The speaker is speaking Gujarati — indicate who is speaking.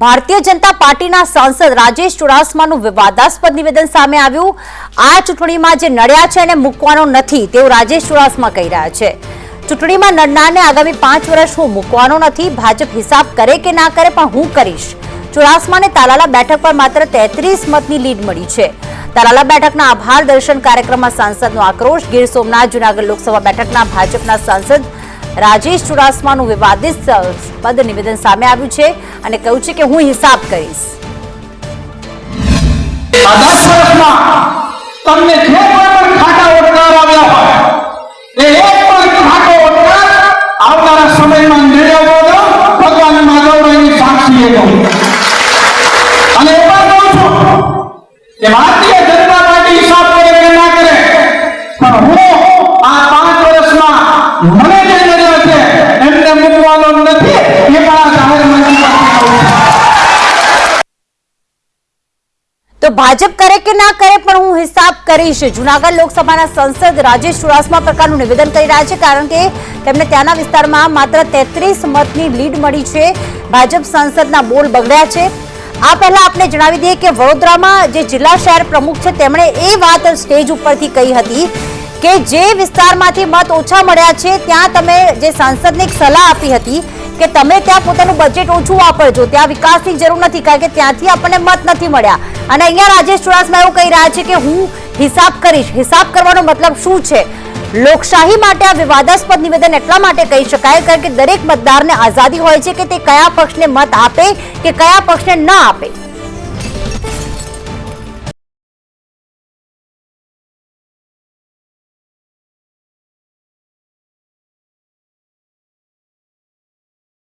Speaker 1: ભારતીય જનતા પાર્ટીના સાંસદ રાજેશ ચુડાસમાનું વિવાદાસ્પદ નિવેદન સામે આવ્યું. આ ચૂંટણીમાં જે નડ્યા છે એને મૂકવાનો નથી, તેવું રાજેશ ચુડાસમા કહી રહ્યા છે. ચૂંટણીમાં નડનારને આગામી પાંચ વર્ષ હું મૂકવાનો નથી, ભાજપ હિસાબ કરે કે ના કરે પણ હું કરીશ. ચુડાસમાને તાલાલા બેઠક પર માત્ર તેત્રીસ મતની લીડ મળી છે. તાલાલા બેઠકના આભાર દર્શન કાર્યક્રમમાં સાંસદનો આક્રોશ. ગીર સોમનાથ જુનાગઢ લોકસભા બેઠકના ભાજપના સાંસદ રાજેશ ચુડાસમાનું વિવાદિત પદ નિવેદન સામે આવ્યું છે અને કહ્યું છે કે હું હિસાબ કરીશ.
Speaker 2: તમને જે પણ ખાટા ઓટકાર આવ્યા હોય, એ એક પણ ખાટો ઓટકાર આવનારા સમયમાં નિર્ણય તો ભગવાન માધવરાયની સાક્ષી એ કહું અને એ પણ કહું છું કે ભારતીય જનતા પાર્ટી હિસાબ કરે કે ના કરે પણ હું આ પાંચ વર્ષમાં મને જે નડ્યો છે એમને મૂકવાનો નથી એ પણ આ જાહેર મંચ પરથી કહું છું
Speaker 1: તો ભાજપ કરે કે ના કરે પણ હું હિસાબ કરીશ. જુનાગઢ લોકસભાના સંસદ રાજેશ ચુડાસમા પ્રકારનું નિવેદન કરી રહ્યા છે કારણ કે તેમને ત્યાંના વિસ્તારમાં માત્ર તેત્રીસ મતની લીડ મળી છે. ભાજપ સંસદના બોલ બગડ્યા છે. આ પહેલા આપણે જણાવી દઈએ કે વડોદરામાં જે જિલ્લા શહેર પ્રમુખ છે તેમણે એ વાત સ્ટેજ ઉપરથી કહી હતી કે જે વિસ્તારમાંથી મત ઓછા મળ્યા છે, ત્યાં તમે જે સાંસદને સલાહ આપી હતી કે તમે ત્યાં પોતાનું બજેટ ઓછું વાપરજો, ત્યાં વિકાસની જરૂર નથી, કારણ કે ત્યાંથી આપણને મત નથી મળ્યા. અને અહીંયા રાજેશ ચુડાસમા એવું કહી રહ્યા છે કે હું હિસાબ કરીશ. હિસાબ કરવાનો મતલબ શું છે? લોકશાહી માટે આ વિવાદાસ્પદ નિવેદન એટલા માટે કહી શકાય, કારણ કે દરેક મતદારને આઝાદી હોય છે કે તે કયા પક્ષને મત આપે કે કયા પક્ષને ન આપે.